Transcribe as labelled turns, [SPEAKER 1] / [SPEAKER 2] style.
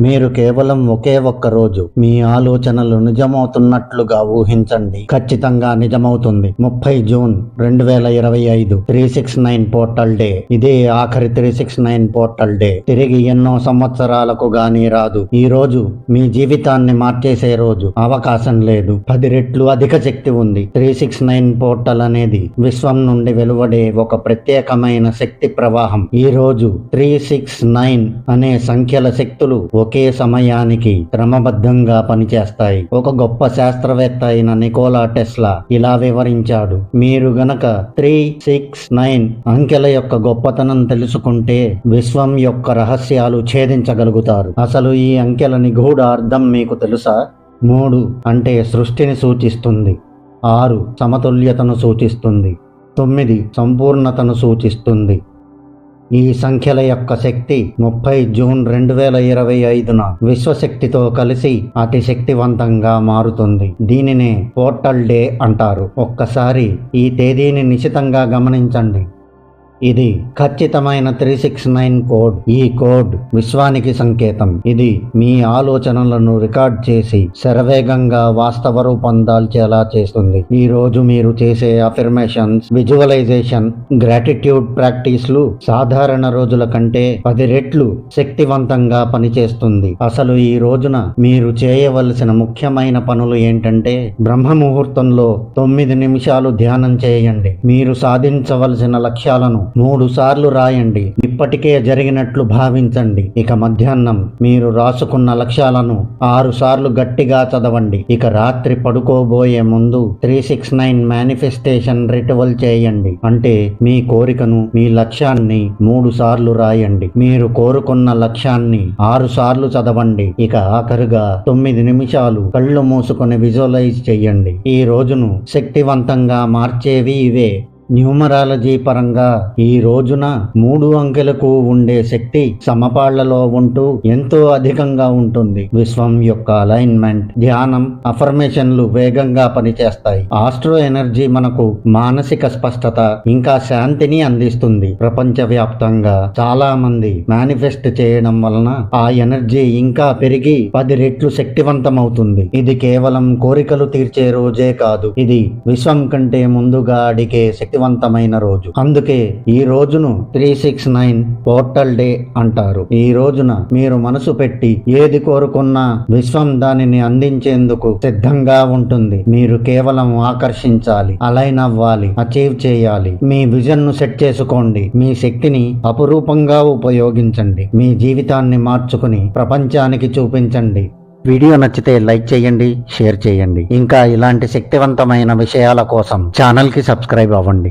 [SPEAKER 1] మీరు కేవలం ఒకే ఒక్క రోజు మీ ఆలోచనలు నిజమవుతున్నట్లుగా ఊహించండి. ఖచ్చితంగా నిజమవుతుంది. ముప్పై జూన్ రెండు వేల ఇరవై ఐదు three six nine portal day. ఇదే ఆఖరి three six nine portal day. తిరిగి ఎన్నో సంవత్సరాలకు గానీ రాదు. ఈ రోజు మీ జీవితాన్ని మార్చేసే రోజు. అవకాశం లేదు. పది రెట్లు అధిక శక్తి ఉంది. త్రీ సిక్స్ నైన్ పోర్టల్ అనేది విశ్వం నుండి వెలువడే ఒక ప్రత్యేకమైన శక్తి ప్రవాహం. ఈ రోజు త్రీ సిక్స్ నైన్ అనే సంఖ్యల శక్తులు ఒకే సమయానికి క్రమబద్ధంగా పనిచేస్తాయి. ఒక గొప్ప శాస్త్రవేత్త అయిన నికోలా టెస్లా ఇలా వివరించాడు. మీరు గనక త్రీ సిక్స్ నైన్ అంకెల యొక్క గొప్పతనం తెలుసుకుంటే విశ్వం యొక్క రహస్యాలు ఛేదించగలుగుతారు. అసలు ఈ అంకెల నిగూఢ అర్థం మీకు తెలుసా? మూడు అంటే సృష్టిని సూచిస్తుంది. ఆరు సమతుల్యతను సూచిస్తుంది. తొమ్మిది సంపూర్ణతను సూచిస్తుంది. ఈ సంఖ్యల యొక్క శక్తి ముప్పై జూన్ రెండు వేల ఇరవై ఐదున విశ్వశక్తితో కలిసి అతి శక్తివంతంగా మారుతుంది. దీనినే పోర్టల్ డే అంటారు. ఒక్కసారి ఈ తేదీని నిశితంగా గమనించండి. ఇది ఖచ్చితమైన త్రీ సిక్స్ నైన్ కోడ్. ఈ కోడ్ విశ్వానికి సంకేతం. ఇది మీ ఆలోచనలను రికార్డ్ చేసి శరవేగంగా వాస్తవ రూపం దాల్చేలా చేస్తుంది. ఈ రోజు మీరు చేసే అఫర్మేషన్స్ విజువలైజేషన్ గ్రాటిట్యూడ్ ప్రాక్టీస్లు సాధారణ రోజుల కంటే పది రెట్లు శక్తివంతంగా పనిచేస్తుంది. అసలు ఈ రోజున మీరు చేయవలసిన ముఖ్యమైన పనులు ఏంటంటే బ్రహ్మ ముహూర్తంలో తొమ్మిది నిమిషాలు ధ్యానం చేయండి. మీరు సాధించవలసిన లక్ష్యాలను మూడు సార్లు రాయండి. ఇప్పటికే జరిగినట్లు భావించండి. ఇక మధ్యాహ్నం మీరు రాసుకున్న లక్ష్యాలను ఆరు సార్లు గట్టిగా చదవండి. ఇక రాత్రి పడుకోబోయే ముందు three six nine manifestation ritual చేయండి. అంటే మీ కోరికను మీ లక్ష్యాన్ని మూడు సార్లు రాయండి. మీరు కోరుకున్న లక్ష్యాన్ని ఆరు సార్లు చదవండి. ఇక ఆఖరుగా తొమ్మిది నిమిషాలు కళ్ళు మూసుకొని విజువలైజ్ చేయండి. ఈ రోజును శక్తివంతంగా మార్చేవి ఇవే. న్యూమరాలజీ పరంగా ఈ రోజున మూడు అంకెలకు ఉండే శక్తి సమపాళ్ళలో ఉంటూ ఎంతో అధికంగా ఉంటుంది. విశ్వం యొక్క అలైన్మెంట్ ధ్యానం అఫర్మేషన్లు వేగంగా పనిచేస్తాయి. ఆస్ట్రో ఎనర్జీ మనకు మానసిక స్పష్టత ఇంకా శాంతిని అందిస్తుంది. ప్రపంచవ్యాప్తంగా చాలా మంది మేనిఫెస్ట్ చేయడం వలన ఆ ఎనర్జీ ఇంకా పెరిగి పది రెట్లు శక్తివంతమవుతుంది. ఇది కేవలం కోరికలు తీర్చే రోజే కాదు. ఇది విశ్వం కంటే ముందుగా అడిగే శక్తి శక్తివంతమైన రోజు. అందుకే ఈ రోజును three six nine portal day అంటారు. ఈ రోజున మీరు మనసు పెట్టి ఏది కోరుకున్నా విశ్వం దానిని అందించేందుకు సిద్ధంగా ఉంటుంది. మీరు కేవలం ఆకర్షించాలి అలైన్ అవ్వాలి అచీవ్ చేయాలి. మీ విజన్ను సెట్ చేసుకోండి. మీ శక్తిని అపురూపంగా ఉపయోగించండి. మీ జీవితాన్ని మార్చుకుని ప్రపంచానికి చూపించండి. వీడియో నచ్చితే లైక్ చేయండి షేర్ చేయండి. ఇంకా ఇలాంటి శక్తివంతమైన విషయాల కోసం ఛానల్కి సబ్స్క్రైబ్ అవ్వండి.